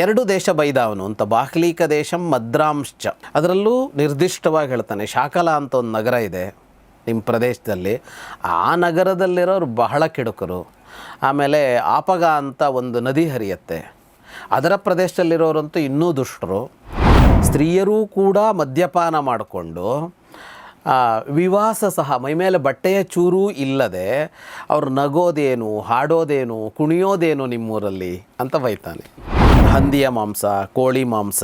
ಎರಡು ದೇಶ ಬೈದ ಅವನು ಅಂತ ಬಾಹ್ಲೀಕ ದೇಶಂ ಮದ್ರಾಂಶ್ಚ. ಅದರಲ್ಲೂ ನಿರ್ದಿಷ್ಟವಾಗಿ ಹೇಳ್ತಾನೆ, ಶಾಕಲ ಅಂತ ಒಂದು ನಗರ ಇದೆ ನಿಮ್ಮ ಪ್ರದೇಶದಲ್ಲಿ. ಆ ನಗರದಲ್ಲಿರೋರು ಬಹಳ ಕೆಡುಕರು. ಆಮೇಲೆ ಆಪಗ ಅಂತ ಒಂದು ನದಿ ಹರಿಯತ್ತೆ. ಅದರ ಪ್ರದೇಶದಲ್ಲಿರೋರಂತೂ ಇನ್ನೂ ದುಷ್ಟರು. ಸ್ತ್ರೀಯರೂ ಕೂಡ ಮದ್ಯಪಾನ ಮಾಡಿಕೊಂಡು ವಿವಾಸ ಸಹ ಮೈಮೇಲೆ ಬಟ್ಟೆಯ ಚೂರೂ ಇಲ್ಲದೆ ಅವ್ರು ನಗೋದೇನು, ಹಾಡೋದೇನು, ಕುಣಿಯೋದೇನು ನಿಮ್ಮೂರಲ್ಲಿ ಅಂತ ಬೈತಾನೆ. ಹಂದಿಯ ಮಾಂಸ, ಕೋಳಿ ಮಾಂಸ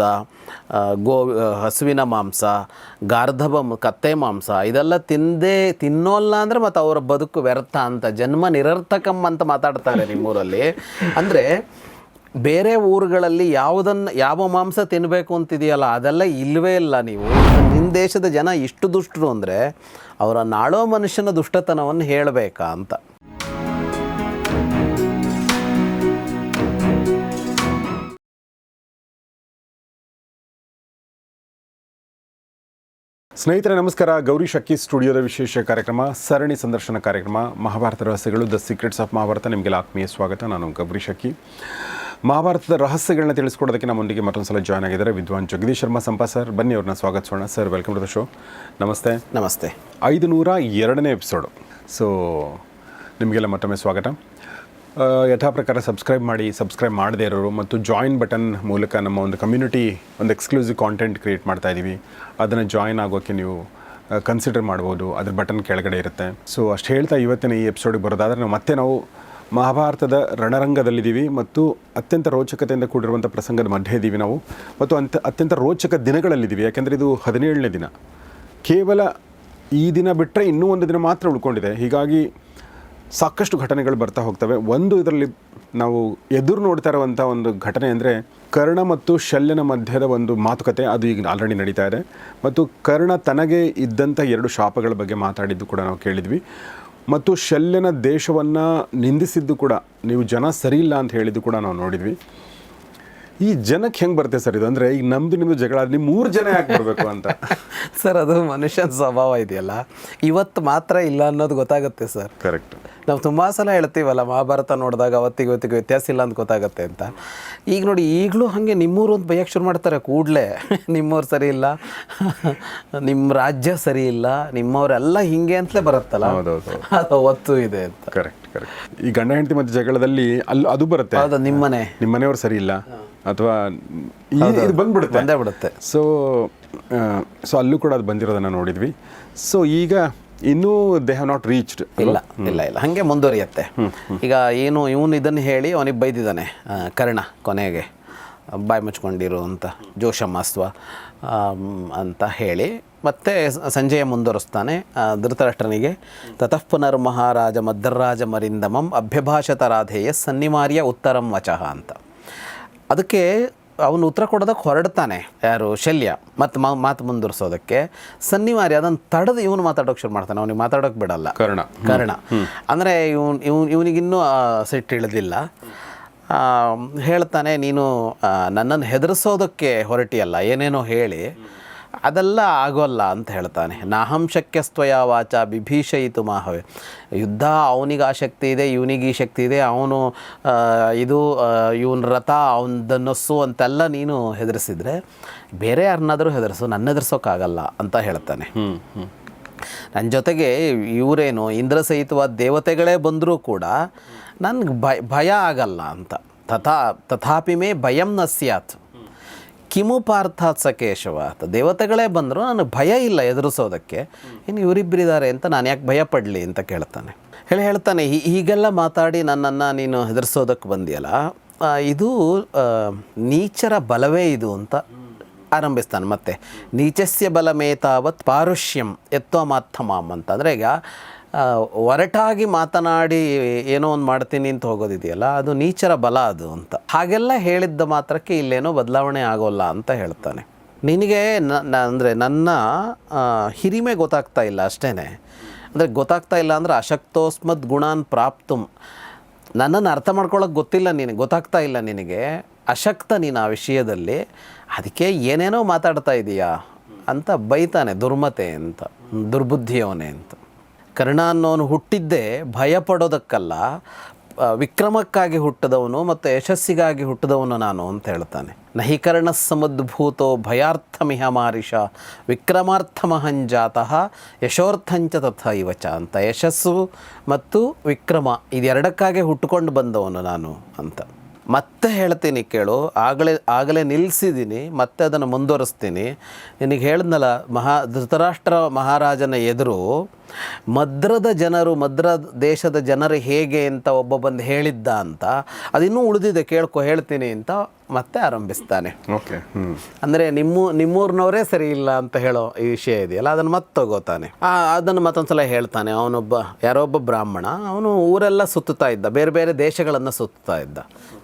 ಗೋ ಹಸುವಿನ ಮಾಂಸ ಗಾರ್ಧಬ ಕತ್ತೆ ಮಾಂಸ, ಇದೆಲ್ಲ ತಿಂದೇ, ತಿನ್ನೋಲ್ಲ ಅಂದರೆ ಮತ್ತು ಅವರ ಬದುಕು ವ್ಯರ್ಥ ಅಂತ, ಜನ್ಮ ನಿರರ್ಥಕಂ ಅಂತ ಮಾತಾಡ್ತಾರೆ ನಿಮ್ಮೂರಲ್ಲಿ. ಅಂದರೆ ಬೇರೆ ಊರುಗಳಲ್ಲಿ ಯಾವುದನ್ನು, ಯಾವ ಮಾಂಸ ತಿನ್ನಬೇಕು ಅಂತಿದೆಯಲ್ಲ, ಅದೆಲ್ಲ ಇಲ್ಲವೇ ಇಲ್ಲ ನೀವು. ನಿಮ್ಮ ದೇಶದ ಜನ ಇಷ್ಟು ದುಷ್ಟರು ಅಂದರೆ ಅವರ ನಾಳೋ ಮನುಷ್ಯನ ದುಷ್ಟತನವನ್ನು ಹೇಳಬೇಕಾ ಅಂತ. ಸ್ನೇಹಿತರೆ ನಮಸ್ಕಾರ. ಗೌರಿ ಶಕ್ಕಿ ಸ್ಟುಡಿಯೋದ ವಿಶೇಷ ಕಾರ್ಯಕ್ರಮ ಸರಣಿ ಸಂದರ್ಶನ ಕಾರ್ಯಕ್ರಮ ಮಹಾಭಾರತ ರಹಸ್ಯಗಳು ದ ಸೀಕ್ರೆಟ್ಸ್ ಆಫ್ ಮಹಾಭಾರತ. ನಿಮಗೆಲ್ಲ ಆತ್ಮೀಯ ಸ್ವಾಗತ. ನಾನು ಗೌರಿ ಶಕ್ಕಿ ಮಹಾಭಾರತದ ರಹಸ್ಯಗಳನ್ನ ತಿಳಿಸ್ಕೊಡೋದಕ್ಕೆ ನಮ್ಮೊಂದಿಗೆ ಮತ್ತೊಂದು ಸಲ ಜಾಯ್ನ್ ಆಗಿದ್ದಾರೆ ವಿದ್ವಾನ್ ಜಗದೀಶ್ ಶರ್ಮಾ ಸಂಪಾ ಸರ್. ಬನ್ನಿ ಅವ್ರನ್ನ ಸ್ವಾಗತಿಸೋಣ sir welcome to the show ನಮಸ್ತೆ. ನಮಸ್ತೆ. ಐದು ನೂರ ಎರಡನೇ ಎಪಿಸೋಡು ಸೊ ನಿಮಗೆಲ್ಲ ಮತ್ತೊಮ್ಮೆ ಸ್ವಾಗತ. ಯಥಾ ಪ್ರಕಾರ ಸಬ್ಸ್ಕ್ರೈಬ್ ಮಾಡಿ ಸಬ್ಸ್ಕ್ರೈಬ್ ಮಾಡದೇ ಇರೋರು ಮತ್ತು ಜಾಯಿನ್ ಬಟನ್ ಮೂಲಕ ನಮ್ಮ ಒಂದು ಕಮ್ಯುನಿಟಿ ಒಂದು ಎಕ್ಸ್ಕ್ಲೂಸಿವ್ ಕಾಂಟೆಂಟ್ ಕ್ರಿಯೇಟ್ ಮಾಡ್ತಾ ಇದ್ದೀವಿ ಅದನ್ನು ಜಾಯಿನ್ ಆಗೋಕ್ಕೆ ನೀವು ಕನ್ಸಿಡರ್ ಮಾಡ್ಬೋದು. ಅದ್ರ ಬಟನ್ ಕೆಳಗಡೆ ಇರುತ್ತೆ. ಸೊ ಅಷ್ಟು ಹೇಳ್ತಾ ಇವತ್ತಿನ ಈ ಎಪಿಸೋಡಿಗೆ ಬರೋದಾದರೆ ನಾವು ಮತ್ತೆ ನಾವು ಮಹಾಭಾರತದ ರಣರಂಗದಲ್ಲಿದ್ದೀವಿ ಮತ್ತು ಅತ್ಯಂತ ರೋಚಕತೆಯಿಂದ ಕೂಡಿರುವಂಥ ಪ್ರಸಂಗದ ಮಧ್ಯೆ ಇದ್ದೀವಿ ನಾವು. ಮತ್ತು ಅಂತ, ಅತ್ಯಂತ ರೋಚಕ ದಿನಗಳಲ್ಲಿದ್ದೀವಿ. ಯಾಕೆಂದರೆ ಇದು ಹದಿನೇಳನೇ ದಿನ. ಕೇವಲ ಈ ದಿನ ಬಿಟ್ಟರೆ ಇನ್ನೂ ಒಂದು ದಿನ ಮಾತ್ರ ಉಳ್ಕೊಂಡಿದೆ. ಹೀಗಾಗಿ ಸಾಕಷ್ಟು ಘಟನೆಗಳು ಬರ್ತಾ ಹೋಗ್ತವೆ. ಒಂದು ಇದರಲ್ಲಿ ನಾವು ಎದುರು ನೋಡ್ತಾ ಇರುವಂಥ ಒಂದು ಘಟನೆ ಅಂದರೆ ಕರ್ಣ ಮತ್ತು ಶಲ್ಯನ ಮಧ್ಯದ ಒಂದು ಮಾತುಕತೆ. ಅದು ಈಗ ಆಲ್ರೆಡಿ ನಡೀತಾ ಇದೆ. ಮತ್ತು ಕರ್ಣ ತನಗೆ ಇದ್ದಂಥ ಎರಡು ಶಾಪಗಳ ಬಗ್ಗೆ ಮಾತಾಡಿದ್ದು ಕೂಡ ನಾವು ಕೇಳಿದ್ವಿ. ಮತ್ತು ಶಲ್ಯನ ದೇಶವನ್ನು ನಿಂದಿಸಿದ್ದು ಕೂಡ ನೀವು ಜನ ಸರಿ ಇಲ್ಲ ಅಂತ ಹೇಳಿದ್ದು ಕೂಡ ನಾವು ನೋಡಿದ್ವಿ. ಈ ಜನಕ್ಕೆ ಹೆಂಗೆ ಬರುತ್ತೆ ಸರ್ ಇದು? ಅಂದರೆ ಈಗ ನಮ್ಮದು ನಿಮ್ಮದು ಜಗಳ ನಿಮ್ಮ ಮೂರು ಜನ ಯಾಕೆ ಬರಬೇಕು ಅಂತ? ಸರ್ ಅದು ಮನುಷ್ಯನ ಸ್ವಭಾವ ಇದೆಯಲ್ಲ. ಇವತ್ತು ಮಾತ್ರ ಇಲ್ಲ ಅನ್ನೋದು ಗೊತ್ತಾಗುತ್ತೆ ಸರ್. ಕರೆಕ್ಟ್ ನಾವು ತುಂಬ ಸಲ ಹೇಳ್ತೀವಲ್ಲ ಮಹಾಭಾರತ ನೋಡಿದಾಗ ಅವತ್ತಿಗೆ ಇವತ್ತಿಗೆ ವ್ಯತ್ಯಾಸ ಇಲ್ಲ ಅಂತ ಗೊತ್ತಾಗುತ್ತೆ ಅಂತ. ಈಗ ನೋಡಿ ಈಗಲೂ ಹಾಗೆ ನಿಮ್ಮೂರು ಅಂತ ಬೈಯಕ್ಕೆ ಶುರು ಮಾಡ್ತಾರೆ ಕೂಡಲೇ. ನಿಮ್ಮವ್ರು ಸರಿ ಇಲ್ಲ ನಿಮ್ಮ ರಾಜ್ಯ ಸರಿ ಇಲ್ಲ ನಿಮ್ಮವರೆಲ್ಲ ಹಿಂಗೆ ಅಂತಲೇ ಬರುತ್ತಲ್ಲ? ಅದು ಅವತ್ತು ಇದೆ ಅಂತ. ಕರೆಕ್ಟ್ ಕರೆಕ್ಟ್ ಈ ಗಂಡ ಹೆಂಡತಿ ಮಧ್ಯೆ ಜಗಳದಲ್ಲಿ ಅಲ್ಲಿ ಅದು ಬರುತ್ತೆ. ಹೌದು ನಿಮ್ಮನೆ. ನಿಮ್ಮ ಮನೆಯವ್ರು ಸರಿ ಇಲ್ಲ. ಅಥವಾ ಇದು ಬಂದ್ಬಿಡುತ್ತೆ. ಬಂದೇ ಬಿಡುತ್ತೆ. ಸೊ ಸೊ ಅಲ್ಲೂ ಕೂಡ ಅದು ಬಂದಿರೋದನ್ನ ನೋಡಿದ್ವಿ. ಸೊ ಈಗ ಇನ್ನೂ ದೇ ಹ್ಯಾವ್ ನಾಟ್ ರೀಚ್ಡ್ ಇಲ್ಲ ಇಲ್ಲ ಇಲ್ಲ. ಹಾಗೆ ಮುಂದುವರಿಯುತ್ತೆ. ಈಗ ಏನು ಇವನು ಇದನ್ನು ಹೇಳಿ ಅವನಿಗೆ ಬೈದಿದ್ದಾನೆ ಕರ್ಣ ಕೊನೆಗೆ. ಬಾಯಿ ಮುಚ್ಕೊಂಡಿರು ಅಂತ ಜೋಶಮಾಸ್ವ ಅಂತ ಹೇಳಿ. ಮತ್ತೆ ಸಂಜೆಯ ಮುಂದುವರಿಸ್ತಾನೆ ಧೃತರಾಷ್ಟ್ರನಿಗೆ ತತಃ ಪುನರ್ ಮಹಾರಾಜ ಮದ್ದರಾಜ ಮರಿಂದಮಂ ಅಭ್ಯಭಾಷತ ರಾಧೇಯ ಸನ್ನಿಮಾರ್ಯ ಉತ್ತರಂ ವಚಃ ಅಂತ. ಅದಕ್ಕೆ ಅವನು ಉತ್ತರ ಕೊಡೋದಕ್ಕೆ ಹೊರಡ್ತಾನೆ. ಯಾರು? ಶಲ್ಯ. ಮತ್ತು ಮಾತು ಮುಂದುವರಿಸೋದಕ್ಕೆ. ಸನ್ನಿವಾರಿ ಅದನ್ನು ತಡೆದು ಇವನು ಮಾತಾಡೋಕೆ ಶುರು ಮಾಡ್ತಾನೆ. ಅವನಿಗೆ ಮಾತಾಡೋಕೆ ಬಿಡಲ್ಲ. ಕರ್ಣ. ಕರ್ಣ. ಅಂದರೆ ಇವನು ಇವ್ ಇವನಿಗಿನ್ನೂ ಸಿಟ್ಟು ಇಳಿದಿಲ್ಲ. ಹೇಳ್ತಾನೆ ನೀನು ನನ್ನನ್ನು ಹೆದರಿಸೋದಕ್ಕೆ ಹೊರಟಿಯಲ್ಲ. ಏನೇನೋ ಹೇಳಿ. ಅದೆಲ್ಲ ಆಗೋಲ್ಲ ಅಂತ ಹೇಳ್ತಾನೆ. ನಾಹಂ ಶಕ್ಯಸ್ತ್ವಯ ವಾಚ ಬಿಭೀಷಯಿತು ಮಾಹವೆ. ಯುದ್ಧ ಅವನಿಗೆ ಆ ಶಕ್ತಿ ಇದೆ ಇವನಿಗೆ ಈ ಶಕ್ತಿ ಇದೆ ಅವನು ಇದು ಇವನ ರಥ ಅವನದನ್ನೊಸ್ಸು ಅಂತೆಲ್ಲ ನೀನು ಹೆದರಿಸಿದರೆ ಬೇರೆ ಯಾರನ್ನಾದರೂ ಹೆದರಿಸು ನನ್ನ ಹೆದರ್ಸೋಕ್ಕಾಗಲ್ಲ ಅಂತ ಹೇಳ್ತಾನೆ. ಹ್ಞೂ ಹ್ಞೂ ನನ್ನ ಜೊತೆಗೆ ಇವರೇನು ಇಂದ್ರ ಸಹಿತವಾದ ದೇವತೆಗಳೇ ಬಂದರೂ ಕೂಡ ನನಗೆ ಭಯ ಭಯ ಆಗಲ್ಲ ಅಂತ. ತಥಾ ತಥಾಪಿ ಮೇ ಭಯಂ ನ ಸ್ಯಾತ್. ಕಿಮು ಪಾರ್ಥಾತ್ ಸ ಕೇಶವ ಅಂತ. ದೇವತೆಗಳೇ ಬಂದರೂ ನನಗೆ ಭಯ ಇಲ್ಲ ಎದುರಿಸೋದಕ್ಕೆ. ಇನ್ನು ಇವರಿಬ್ಬರಿದ್ದಾರೆ ಅಂತ ನಾನು ಯಾಕೆ ಭಯ ಪಡಲಿ? ಅಂತ ಕೇಳ್ತಾನೆ. ಹೇಳಿ ಹೇಳ್ತಾನೆ ಹೀಗೆಲ್ಲ ಮಾತಾಡಿ ನನ್ನನ್ನು ನೀನು ಹೆದರಿಸೋದಕ್ಕೆ ಬಂದಿಯಲ್ಲ ಇದು ನೀಚರ ಬಲವೇ ಇದು ಅಂತ ಆರಂಭಿಸ್ತಾನೆ. ಮತ್ತೆ, ನೀಚಸ್ಯ ಬಲಮೇ ತಾವತ್ ಪಾರುಷ್ಯಂ ಎತ್ತೋ ಮಾಥಮಾಮ್ ಅಂತಂದರೆ ಈಗ ಒರಟಾಗಿ ಮಾತನಾಡಿ ಏನೋ ಒಂದು ಮಾಡ್ತೀನಿ ಅಂತ ಹೋಗೋದಿದೆಯಲ್ಲ, ಅದು ನೀಚರ ಬಲ ಅದು ಅಂತ. ಹಾಗೆಲ್ಲ ಹೇಳಿದ್ದ ಮಾತ್ರಕ್ಕೆ ಇಲ್ಲೇನೋ ಬದಲಾವಣೆ ಆಗೋಲ್ಲ ಅಂತ ಹೇಳ್ತಾನೆ. ನಿನಗೆ ಅಂದರೆ ನನ್ನ ಹಿರಿಮೆ ಗೊತ್ತಾಗ್ತಾ ಇಲ್ಲ ಅಷ್ಟೇ ಅಂದರೆ ಗೊತ್ತಾಗ್ತಾ ಇಲ್ಲ ಅಂದರೆ ಅಶಕ್ತೋಸ್ಮದ್ ಗುಣಾನ್ ಪ್ರಾಪ್ತುಂ. ನನ್ನನ್ನು ಅರ್ಥ ಮಾಡ್ಕೊಳ್ಳೋಕೆ ಗೊತ್ತಿಲ್ಲ ನಿನಗೆ ಗೊತ್ತಾಗ್ತಾ ಇಲ್ಲ ನಿನಗೆ. ಅಶಕ್ತ ನೀನು ಆ ವಿಷಯದಲ್ಲಿ. ಅದಕ್ಕೆ ಏನೇನೋ ಮಾತಾಡ್ತಾ ಇದೀಯಾ ಅಂತ ಬೈತಾನೆ ದುರ್ಮತೆ ಅಂತ, ದುರ್ಬುದ್ಧಿಯವನೇ ಅಂತ. ಕರ್ಣ ಅನ್ನೋನು ಹುಟ್ಟಿದ್ದೇ ಭಯ ಪಡೋದಕ್ಕಲ್ಲ ವಿಕ್ರಮಕ್ಕಾಗಿ ಹುಟ್ಟಿದವನು ಮತ್ತು ಯಶಸ್ಸಿಗಾಗಿ ಹುಟ್ಟಿದವನು ನಾನು ಅಂತ ಹೇಳ್ತಾನೆ. ನಹಿಕರ್ಣ ಸಮದ್ಭೂತೋ ಭಯಾರ್ಥಮಿಹ ಮಾರಿಷ ವಿಕ್ರಮಾರ್ಥಮಹಂಜಾತಃ ಯಶೋರ್ಥಂಚ ತಥ ಇವಚ ಅಂತ. ಯಶಸ್ಸು ಮತ್ತು ವಿಕ್ರಮ ಇದೆರಡಕ್ಕಾಗೆ ಹುಟ್ಟುಕೊಂಡು ಬಂದವನು ನಾನು ಅಂತ. ಮತ್ತೆ ಹೇಳ್ತೀನಿ ಕೇಳು, ಆಗಲೇ ಆಗಲೇ ನಿಲ್ಲಿಸಿದ್ದೀನಿ ಮತ್ತೆ ಅದನ್ನು ಮುಂದುವರಿಸ್ತೀನಿ. ನಿನಗೆ ಹೇಳಿದ್ನಲ್ಲ, ಮಹಾ, ಧೃತರಾಷ್ಟ್ರ ಮಹಾರಾಜನ ಎದುರು ಮದ್ರದ ಜನರು ಮದ್ರ ದೇಶದ ಜನರು ಹೇಗೆ ಅಂತ ಒಬ್ಬ ಬಂದು ಹೇಳಿದ್ದ ಅಂತ ಅದಿನ್ನೂ ಉಳಿದಿದೆ ಕೇಳ್ಕೊ ಹೇಳ್ತೀನಿ ಅಂತ ಮತ್ತೆ ಆರಂಭಿಸ್ತಾನೆ. ಓಕೆ ಹ್ಞೂ ಅಂದರೆ ನಿಮ್ಮ ನಿಮ್ಮೂರಿನವರೇ ಸರಿ ಇಲ್ಲ ಅಂತ ಹೇಳೋ ಈ ವಿಷಯ ಇದೆಯಲ್ಲ ಅದನ್ನು ಮತ್ತೆ ತಗೋತಾನೆ. ಆ ಅದನ್ನು ಮತ್ತೊಂದ್ಸಲ ಹೇಳ್ತಾನೆ ಅವನೊಬ್ಬ ಯಾರೋ ಒಬ್ಬ ಬ್ರಾಹ್ಮಣ ಅವನು ಊರೆಲ್ಲ ಸುತ್ತುತ್ತಾ ಇದ್ದ ಬೇರೆ ಬೇರೆ ದೇಶಗಳನ್ನು ಸುತ್ತುತ್ತಾ ಇದ್ದ.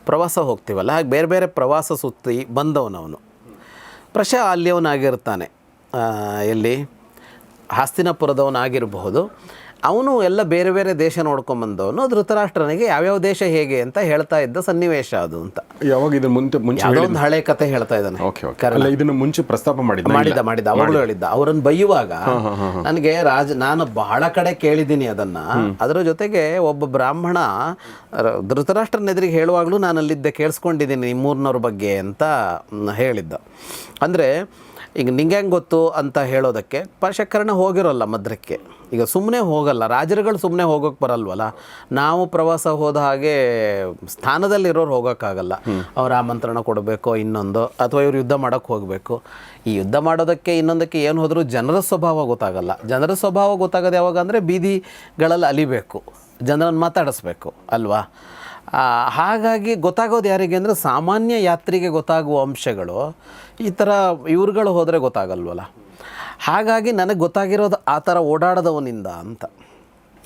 ಪ್ರವಾಸ ಹೋಗ್ತೀವಲ್ಲ ಹಾಗೆ ಬೇರೆ ಬೇರೆ ಪ್ರವಾಸ ಸುತ್ತಿ ಬಂದವನವನು. ಪ್ರಶಾ ಅಲ್ಲಿಯವನಾಗಿರ್ತಾನೆ ಅವನಾಗಿರ್ತಾನೆ ಎಲ್ಲಿ? ಹಸ್ತಿನಪುರದವನಾಗಿರಬಹುದು. ಅವನು ಎಲ್ಲ ಬೇರೆ ಬೇರೆ ದೇಶ ನೋಡ್ಕೊಂಬಂದವನು ಧೃತರಾಷ್ಟ್ರನಿಗೆ ಯಾವ್ಯಾವ ದೇಶ ಹೇಗೆ ಅಂತ ಹೇಳ್ತಾ ಇದ್ದ ಸನ್ನಿವೇಶ ಅದು ಅಂತ. ಯಾವಾಗ ಇದನ್ನ ಮುಂಚೆ ಮುಂಚೆ ಒಂದು ಹಳೆ ಕತೆ ಹೇಳ್ತಾ ಇದ್ದಾನೆ. Okay okay. ಅಲ್ಲ ಇದನ್ನ ಮುಂಚೆ ಪ್ರಸ್ತಾಪ ಮಾಡಿದ್ದ ಮಾಡಿದ ಮಾಡಿದ ಅವಾಗಲೂ ಹೇಳಿದ್ದ. ಅವರನ್ನು ಬೈಯುವಾಗ ನನಗೆ ರಾಜ ನಾನು ಬಹಳ ಕಡೆ ಕೇಳಿದ್ದೀನಿ ಅದನ್ನ. ಅದರ ಜೊತೆಗೆ ಒಬ್ಬ ಬ್ರಾಹ್ಮಣ ಧೃತರಾಷ್ಟ್ರನ ಎದುರಿಗೆ ಹೇಳುವಾಗಲೂ ನಾನು ಅಲ್ಲಿದ್ದೆ ಕೇಳಿಸ್ಕೊಂಡಿದ್ದೀನಿ ನಿಮ್ಮೂರ್ನವ್ರ ಬಗ್ಗೆ ಅಂತ ಹೇಳಿದ್ದ. ಅಂದರೆ ಈಗ ನಿಂಗೆ ಹೆಂಗೆ ಗೊತ್ತು ಅಂತ ಹೇಳೋದಕ್ಕೆ ಪಶಕರ್ಣ ಹೋಗಿರೋಲ್ಲ ಮದ್ರಕ್ಕೆ. ಈಗ ಸುಮ್ಮನೆ ಹೋಗಲ್ಲ, ರಾಜರುಗಳು ಸುಮ್ಮನೆ ಹೋಗೋಕೆ ಬರಲ್ವಲ್ಲ? ನಾವು ಪ್ರವಾಸ ಹೋದ ಹಾಗೆ ಸ್ಥಾನದಲ್ಲಿರೋರು ಹೋಗೋಕ್ಕಾಗಲ್ಲ. ಅವ್ರ ಆಮಂತ್ರಣ ಕೊಡಬೇಕು ಇನ್ನೊಂದು, ಅಥವಾ ಇವ್ರು ಯುದ್ಧ ಮಾಡೋಕ್ಕೆ ಹೋಗಬೇಕು. ಈ ಯುದ್ಧ ಮಾಡೋದಕ್ಕೆ ಇನ್ನೊಂದಕ್ಕೆ ಏನು ಹೋದರೂ ಜನರ ಸ್ವಭಾವ ಗೊತ್ತಾಗಲ್ಲ. ಜನರ ಸ್ವಭಾವ ಗೊತ್ತಾಗೋದು ಯಾವಾಗ ಅಂದರೆ ಬೀದಿಗಳಲ್ಲಿ ಅಲಿಬೇಕು. ಜನರನ್ನು ಮಾತಾಡಿಸ್ಬೇಕು, ಅಲ್ವಾ? ಹಾಗಾಗಿ ಗೊತ್ತಾಗೋದು ಯಾರಿಗೆ ಅಂದರೆ ಸಾಮಾನ್ಯ ಯಾತ್ರಿಗೆ ಗೊತ್ತಾಗುವ ಅಂಶಗಳು ಈ ಥರ ಇವ್ರುಗಳು ಹೋದರೆ ಗೊತ್ತಾಗಲ್ವಲ್ಲ. ಹಾಗಾಗಿ ನನಗೆ ಗೊತ್ತಾಗಿರೋದು ಆ ಥರ ಓಡಾಡದವನಿಂದ ಅಂತ.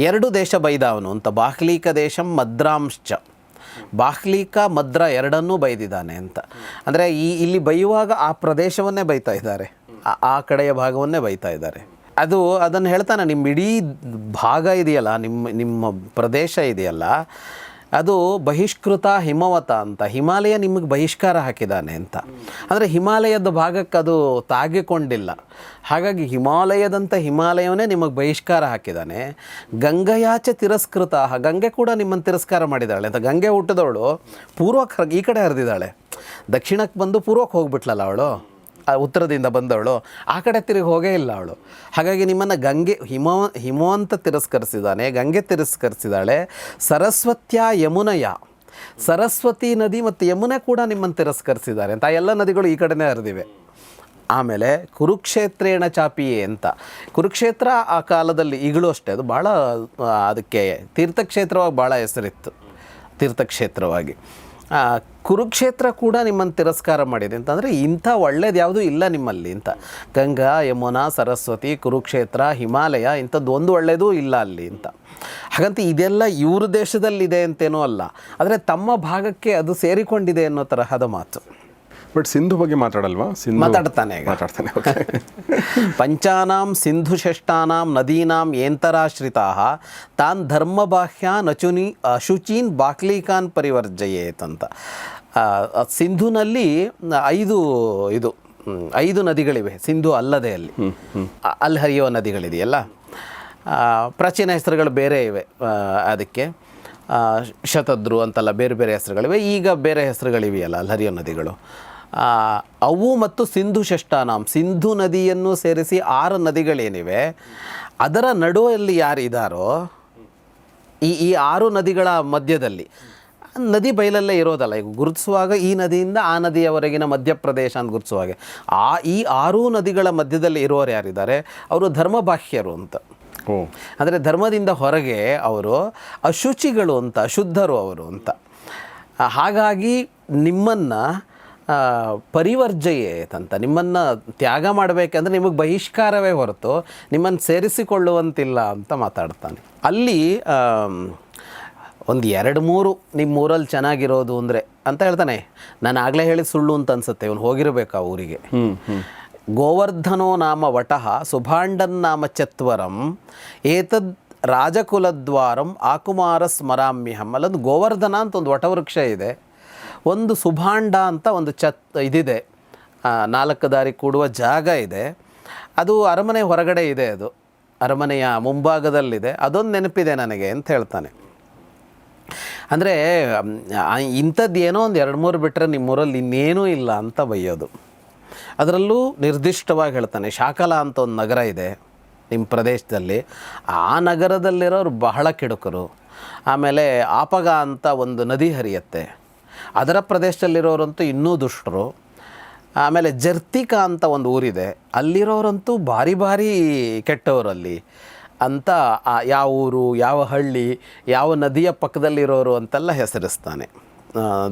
ಎರಡು ದೇಶ ಬೈದವನು ಅಂತ. ಬಾಹ್ಲೀಕ ದೇಶಂ ಮದ್ರಾಂಶ್ಚ. ಬಾಹ್ಲೀಕ ಮದ್ರ ಎರಡನ್ನೂ ಬೈದಿದ್ದಾನೆ ಅಂತ. ಅಂದರೆ ಈ ಇಲ್ಲಿ ಬೈಯುವಾಗ ಆ ಪ್ರದೇಶವನ್ನೇ ಬೈತಾ ಇದ್ದಾರೆ. ಆ- ಆ ಕಡೆಯ ಭಾಗವನ್ನೇ ಬೈತಾ ಇದ್ದಾರೆ. ಅದು ಅದನ್ನು ಹೇಳ್ತಾನೆ ನಿಮ್ಮ ಇಡೀ ಭಾಗ ಇದೆಯಲ್ಲ ನಿಮ್ಮ ನಿಮ್ಮ ಪ್ರದೇಶ ಇದೆಯಲ್ಲ ಅದು ಬಹಿಷ್ಕೃತ ಹಿಮವತ ಅಂತ. ಹಿಮಾಲಯ ನಿಮಗೆ ಬಹಿಷ್ಕಾರ ಹಾಕಿದ್ದಾನೆ ಅಂತ. ಅಂದರೆ ಹಿಮಾಲಯದ ಭಾಗಕ್ಕೆ ಅದು ತಾಗಿಕೊಂಡಿಲ್ಲ. ಹಾಗಾಗಿ ಹಿಮಾಲಯದಂಥ ಹಿಮಾಲಯವನ್ನೇ ನಿಮಗೆ ಬಹಿಷ್ಕಾರ ಹಾಕಿದ್ದಾನೆ. ಗಂಗಯಾಚೆ ತಿರಸ್ಕೃತ, ಗಂಗೆ ಕೂಡ ನಿಮ್ಮನ್ನು ತಿರಸ್ಕಾರ ಮಾಡಿದ್ದಾಳೆ. ಅಂತ ಗಂಗೆ ಹುಟ್ಟಿದವಳು ಪೂರ್ವಕ್ಕೆ ಈ ಕಡೆ ಹರಿದಿದ್ದಾಳೆ. ದಕ್ಷಿಣಕ್ಕೆ ಬಂದು ಪೂರ್ವಕ್ಕೆ ಹೋಗ್ಬಿಟ್ಲಲ್ಲ ಅವಳು? ಉತ್ತರದಿಂದ ಬಂದವಳು, ಆ ಕಡೆ ತಿರುಗಿ ಹೋಗೇ ಇಲ್ಲ ಅವಳು. ಹಾಗಾಗಿ ನಿಮ್ಮನ್ನು ಗಂಗೆ ಹಿಮ, ಹಿಮವಂತ ತಿರಸ್ಕರಿಸಿದ್ದಾನೆ, ಗಂಗೆ ತಿರಸ್ಕರಿಸಿದ್ದಾಳೆ. ಸರಸ್ವತ್ಯ ಯಮುನಯ. ಸರಸ್ವತಿ ನದಿ ಮತ್ತು ಯಮುನೆ ಕೂಡ ನಿಮ್ಮನ್ನು ತಿರಸ್ಕರಿಸಿದ್ದಾರೆ ಅಂತ. ಎಲ್ಲ ನದಿಗಳು ಈ ಕಡೆನೇ ಹರಿದಿವೆ. ಆಮೇಲೆ ಕುರುಕ್ಷೇತ್ರೇಣ ಚಾಪಿಯೇ ಅಂತ. ಕುರುಕ್ಷೇತ್ರ ಆ ಕಾಲದಲ್ಲಿ ಈಗಲೂ ಅಷ್ಟೇ. ಅದು ಭಾಳ ಅದಕ್ಕೆ ತೀರ್ಥಕ್ಷೇತ್ರವಾಗಿ ಭಾಳ ಹೆಸರಿತ್ತು. ತೀರ್ಥಕ್ಷೇತ್ರವಾಗಿ. ಕುರುಕ್ಷೇತ್ರ ಕೂಡ ನಿಮ್ಮನ್ನು ತಿರಸ್ಕಾರ ಮಾಡಿದೆ. ಅಂತಂದರೆ ಇಂಥ ಒಳ್ಳೇದು ಯಾವುದೂ ಇಲ್ಲ ನಿಮ್ಮಲ್ಲಿ ಅಂತ. ಗಂಗಾ, ಯಮುನಾ, ಸರಸ್ವತಿ, ಕುರುಕ್ಷೇತ್ರ, ಹಿಮಾಲಯ ಇಂಥದ್ದು ಒಂದು ಒಳ್ಳೆಯದೂ ಇಲ್ಲ ಅಲ್ಲಿ ಅಂತ. ಹಾಗಂತ ಇದೆಲ್ಲ ಇವ್ರ ದೇಶದಲ್ಲಿದೆ ಅಂತೇನೂ ಅಲ್ಲ. ಆದರೆ ತಮ್ಮ ಭಾಗಕ್ಕೆ ಅದು ಸೇರಿಕೊಂಡಿದೆ ಅನ್ನೋ ತರಹದ ಮಾತು. ಬಟ್ ಸಿಂಧು ಬಗ್ಗೆ ಮಾತಾಡಲ್ವಾ? ಸಿಂಧು ಮಾತಾಡ್ತಾನೆ ಮಾತಾಡ್ತಾನೆ ಪಂಚಾನಾಂ ಪಂಚಾನಾಂ ಸಿಂಧುಷಷ್ಟಾನಾಂ ನದೀನಾಂ ಏಂತರಾಶ್ರಿತಾ ತಾನ್ ಧರ್ಮಬಾಹ್ಯಾನ್ ಅಚುನಿ ಅಶುಚೀನ್ ಬಾಕ್ಲೀಕಾನ್ ಪರಿವರ್ಜಯೇತ್ ಅಂತ. ಸಿಂಧುನಲ್ಲಿ ಐದು ಇದು ಐದು ನದಿಗಳಿವೆ. ಸಿಂಧು ಅಲ್ಲದೆ ಅಲ್ಲಿ. ಅಲ್ಲಿ ಹರಿಯುವ ನದಿಗಳಿದೆಯಲ್ಲ? ಪ್ರಾಚೀನ ಹೆಸರುಗಳು ಬೇರೆ ಇವೆ ಅದಕ್ಕೆ. ಶತದ್ರು ಅಂತೆಲ್ಲ ಬೇರೆ ಬೇರೆ ಹೆಸರುಗಳಿವೆ. ಈಗ ಬೇರೆ ಹೆಸರುಗಳಿವೆಯಲ್ಲ ಅಲ್ಲಿ ಹರಿಯೋ ನದಿಗಳು. ಅವು ಮತ್ತು ಸಿಂಧು ಷಷ್ಟಾನಾಂ ಸಿಂಧು ನದಿಯನ್ನು ಸೇರಿಸಿ ಆರು ನದಿಗಳೇನಿವೆ ಅದರ ನಡುವಲ್ಲಿ ಯಾರಿದ್ದಾರೋ ಈ ಈ ಆರು ನದಿಗಳ ಮಧ್ಯದಲ್ಲಿ ನದಿ ಬಯಲಲ್ಲೇ ಇರೋದಲ್ಲ ಈಗ ಗುರುತಿಸುವಾಗ ಈ ನದಿಯಿಂದ ಆ ನದಿಯವರೆಗಿನ ಮಧ್ಯಪ್ರದೇಶ ಅಂತ ಗುರುತಿಸುವಾಗೆ. ಆ ಈ ಆರೂ ನದಿಗಳ ಮಧ್ಯದಲ್ಲಿ ಇರೋರು ಯಾರಿದ್ದಾರೆ? ಅವರು ಧರ್ಮಬಾಹ್ಯರು ಅಂತ. ಅಂದರೆ ಧರ್ಮದಿಂದ ಹೊರಗೆ ಅವರು ಅಶುಚಿಗಳು ಅಂತ ಅಶುದ್ಧರು ಅವರು ಅಂತ. ಹಾಗಾಗಿ ನಿಮ್ಮನ್ನು ಪರಿವರ್ಜಯೇತಂತ. ನಿಮ್ಮನ್ನು ತ್ಯಾಗ ಮಾಡಬೇಕಂದ್ರೆ ನಿಮಗೆ ಬಹಿಷ್ಕಾರವೇ ಹೊರತು ನಿಮ್ಮನ್ನು ಸೇರಿಸಿಕೊಳ್ಳುವಂತಿಲ್ಲ ಅಂತ ಮಾತಾಡ್ತಾನೆ. ಅಲ್ಲಿ ಒಂದು ಎರಡು ಮೂರು ನಿಮ್ಮ ಊರಲ್ಲಿ ಚೆನ್ನಾಗಿರೋದು ಅಂದರೆ ಅಂತ ಹೇಳ್ತಾನೆ. ನಾನು ಆಗಲೇ ಹೇಳಿ ಸುಳ್ಳು ಅಂತ ಅನ್ಸುತ್ತೆ ಇವನು ಹೋಗಿರಬೇಕು ಆ ಊರಿಗೆ. ಗೋವರ್ಧನೋ ನಾಮ ವಟಃ ಸುಭಾಂಡನ್ ನಾಮ ಚತ್ವರಂ ಏತದ್ ರಾಜಕುಲದ್ವಾರಂ ಆಕುಮಾರ ಸ್ಮರಾಮ್ಯಹಂ. ಅಲ್ಲೊಂದು ಗೋವರ್ಧನ ಅಂತ ಒಂದು ವಟವೃಕ್ಷ ಇದೆ. ಒಂದು ಸುಭಾಂಡ ಅಂತ ಒಂದು ಚತ್ ಇದಿದೆ. ನಾಲ್ಕು ದಾರಿ ಕೂಡುವ ಜಾಗ ಇದೆ. ಅದು ಅರಮನೆ ಹೊರಗಡೆ ಇದೆ ಅದು. ಅರಮನೆಯ ಮುಂಭಾಗದಲ್ಲಿದೆ. ಅದೊಂದು ನೆನಪಿದೆ ನನಗೆ ಅಂತ ಹೇಳ್ತಾನೆ. ಅಂದರೆ ಇಂಥದ್ದು ಏನೋ ಒಂದು ಎರಡು ಮೂರು ಬಿಟ್ಟರೆ ನಿಮ್ಮೂರಲ್ಲಿ ಇನ್ನೇನೂ ಇಲ್ಲ ಅಂತ ಬಯ್ಯೋದು. ಅದರಲ್ಲೂ ನಿರ್ದಿಷ್ಟವಾಗಿ ಹೇಳ್ತಾನೆ, ಶಾಕಲ ಅಂತ ಒಂದು ನಗರ ಇದೆ ನಿಮ್ಮ ಪ್ರದೇಶದಲ್ಲಿ. ಆ ನಗರದಲ್ಲಿರೋರು ಬಹಳ ಕೆಡುಕರು. ಆಮೇಲೆ ಆಪಗ ಅಂತ ಒಂದು ನದಿ ಹರಿಯುತ್ತೆ. ಅದರ ಪ್ರದೇಶದಲ್ಲಿರೋರಂತೂ ಇನ್ನೂ ದುಷ್ಟರು. ಆಮೇಲೆ ಜರ್ತಿಕಾ ಅಂತ ಒಂದು ಊರಿದೆ. ಅಲ್ಲಿರೋರಂತೂ ಭಾರಿ ಭಾರಿ ಕೆಟ್ಟವರಲ್ಲಿ. ಅಂತ ಯಾವ ಊರು, ಯಾವ ಹಳ್ಳಿ, ಯಾವ ನದಿಯ ಪಕ್ಕದಲ್ಲಿರೋರು ಅಂತೆಲ್ಲ ಹೆಸರಿಸ್ತಾನೆ.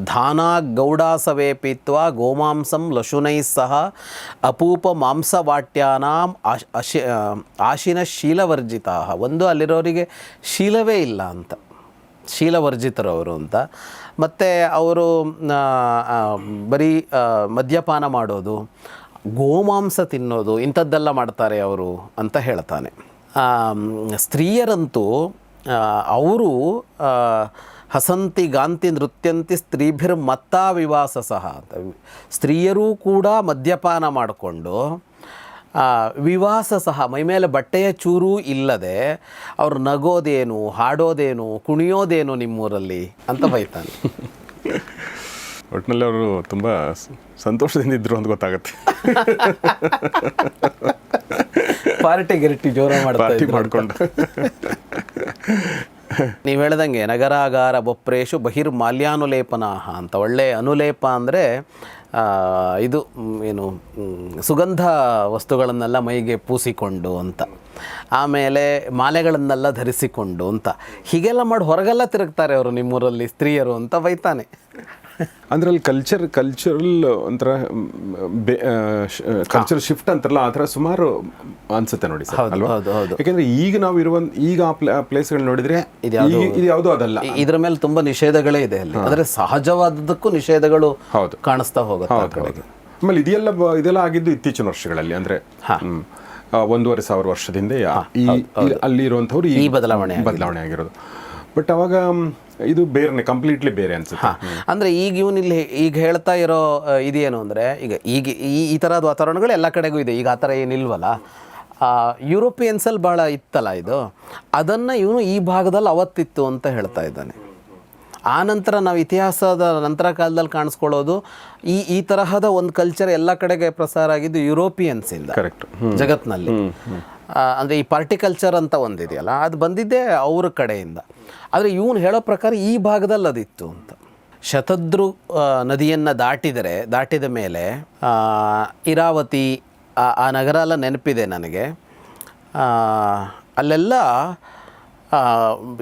ಧಾನಾ ಗೌಡಾಸವೇ ಪೀತ್ವ ಗೋಮಾಂಸಂ ಲಶುನೈ ಸಹ ಅಪೂಪ ಮಾಂಸವಾಟ್ಯಾನಾಂ ಆಶ್ ಆಶಿನ ಶೀಲವರ್ಜಿತ ಒಂದು ಅಲ್ಲಿರೋರಿಗೆ ಶೀಲವೇ ಇಲ್ಲ ಅಂತ. ಶೀಲವರ್ಜಿತರವರು ಅಂತ. ಮತ್ತು ಅವರು ಬರೀ ಮದ್ಯಪಾನ ಮಾಡೋದು, ಗೋಮಾಂಸ ತಿನ್ನೋದು, ಇಂಥದ್ದೆಲ್ಲ ಮಾಡ್ತಾರೆ ಅವರು ಅಂತ ಹೇಳ್ತಾನೆ. ಸ್ತ್ರೀಯರಂತೂ ಅವರು ಹಸಂತಿ ಗಾಂತಿ ನೃತ್ಯಂತಿ ಸ್ತ್ರೀಭಿರ್ ಮತ್ತಾ ವಿವಾಸ ಸಹ. ಅಂತ ಸ್ತ್ರೀಯರೂ ಕೂಡ ಮದ್ಯಪಾನ ಮಾಡಿಕೊಂಡು ವಿವಾಸ ಸಹ ಮೈಮೇಲೆ ಬಟ್ಟೆಯ ಚೂರೂ ಇಲ್ಲದೆ ಅವರು ನಗೋದೇನು ಹಾಡೋದೇನು ಕುಣಿಯೋದೇನು ನಿಮ್ಮೂರಲ್ಲಿ ಅಂತ ಬೈತಾನೆ. ಒಟ್ಟಿನಲ್ಲಿ ಅವರು ತುಂಬ ಸಂತೋಷದಿಂದ ಇದ್ರು ಅಂತ ಗೊತ್ತಾಗುತ್ತೆ. ಪಾರ್ಟಿ ಗಿರಿಟಿ ಜೋರ ಮಾಡ್ತಾ. ಮಾಡ್ಕೊಂಡು. ನೀವು ಹೇಳ್ದಂಗೆ ನಗರಾಗಾರ ಬೊಪ್ರೇಶು ಬಹಿರ್ ಮಾಲ್ಯಾನುಲೇಪನಾಹ ಅಂತ ಒಳ್ಳೆ ಅನುಲೇಪ ಅಂದರೆ ಇದು ಏನು ಸುಗಂಧ ವಸ್ತುಗಳನ್ನೆಲ್ಲ ಮೈಗೆ ಪೂಸಿಕೊಂಡು ಅಂತ. ಆಮೇಲೆ ಮಾಲೆಗಳನ್ನೆಲ್ಲ ಧರಿಸಿಕೊಂಡು ಅಂತ. ಹೀಗೆಲ್ಲ ಮಾಡಿ ಹೊರಗೆಲ್ಲ ತಿರುಗ್ತಾರೆ ಅವರು ನಿಮ್ಮೂರಲ್ಲಿ ಸ್ತ್ರೀಯರು ಅಂತ ಬೈತಾನೆ. ಅಂದ್ರೆ ಅಲ್ಲಿ ಕಲ್ಚರ್ ಕಲ್ಚರಲ್ ಒಂಥರ ಕಲ್ಚರ್ ಶಿಫ್ಟ್ ಅಂತಾರಲ್ಲ ಆ ಥರ ಸುಮಾರು ಅನ್ಸುತ್ತೆ ನೋಡಿ ಸರ್ ಅಲ್ವಾ. ಯಾಕೆಂದ್ರೆ ಈಗ ನಾವು ಇರುವ ಈಗ ಆ ಪ್ಲೇಸ್ಗಳು ನೋಡಿದ್ರೆ ಇದು ಯಾವುದೂ ಅದಲ್ಲ. ಇದರ ಮೇಲೆ ತುಂಬಾ ನಿಷೇಧಗಳೇ ಇದೆ ಅಲ್ಲಿ. ಆದರೆ ಸಹಜವಾದದಕ್ಕೂ ನಿಷೇಧಗಳು ಹೌದು. ಕಾಣಿಸ್ತಾ ಹೋಗುತ್ತೆ ಆಮೇಲೆ ಇದೆಲ್ಲ ಇದೆಲ್ಲ ಆಗಿದ್ದು ಇತ್ತೀಚಿನ ವರ್ಷಗಳಲ್ಲಿ ಅಂದ್ರೆ ಒಂದೂವರೆ ಸಾವಿರ ವರ್ಷದಿಂದ ಈ ಅಲ್ಲಿ ಇರುವಂಥವ್ರು ಈ ಬದಲಾವಣೆ ಬದಲಾವಣೆ ಆಗಿರೋದು. ಬಟ್ ಅವಾಗ ಇದು ಬೇರೆ ಕಂಪ್ಲೀಟ್ಲಿ ಬೇರೆ ಅನ್ಸುತ್ತೆ. ಅಂದ್ರೆ ಈಗ ಇವನು ಇಲ್ಲಿ ಈಗ ಹೇಳ್ತಾ ಇರೋ ಇದೇನು ಅಂದ್ರೆ ಈಗ ಈಗ ಈ ಈ ಥರದ ವಾತಾವರಣಗಳು ಎಲ್ಲ ಕಡೆಗೂ ಇದೆ. ಈಗ ಆ ಥರ ಏನಿಲ್ವಲ್ಲ. ಯುರೋಪಿಯನ್ಸಲ್ಲಿ ಭಾಳ ಇತ್ತಲ್ಲ ಇದು? ಅದನ್ನು ಇವನು ಈ ಭಾಗದಲ್ಲಿ ಅವತ್ತಿತ್ತು ಅಂತ ಹೇಳ್ತಾ ಇದ್ದಾನೆ. ಆ ನಂತರ ನಾವು ಇತಿಹಾಸದ ನಂತರ ಕಾಲದಲ್ಲಿ ಕಾಣಿಸ್ಕೊಳ್ಳೋದು ಈ ಈ ತರಹದ ಒಂದು ಕಲ್ಚರ್ ಎಲ್ಲ ಕಡೆಗೆ ಪ್ರಸಾರ ಆಗಿದ್ದು ಯುರೋಪಿಯನ್ಸಿಂದ. ಕರೆಕ್ಟ್ ಜಗತ್ನಲ್ಲಿ. ಆ, ಅಂದ್ರೆ ಈ ಪಾರ್ಟಿಕಲ್ಚರ್ ಅಂತ ಒಂದಿದೆಯಲ್ಲ, ಅದು ಬಂದಿದ್ದೇ ಅವ್ರ ಕಡೆಯಿಂದ. ಆದರೆ ಇವನು ಹೇಳೋ ಪ್ರಕಾರ ಈ ಭಾಗದಲ್ಲಿ ಅದಿತ್ತು ಅಂತ. ಶತದ್ರು ನದಿಯನ್ನು ದಾಟಿದರೆ, ದಾಟಿದ ಮೇಲೆ ಇರಾವತಿ, ಆ ನಗರ ಎಲ್ಲ ನೆನಪಿದೆ ನನಗೆ. ಅಲ್ಲೆಲ್ಲ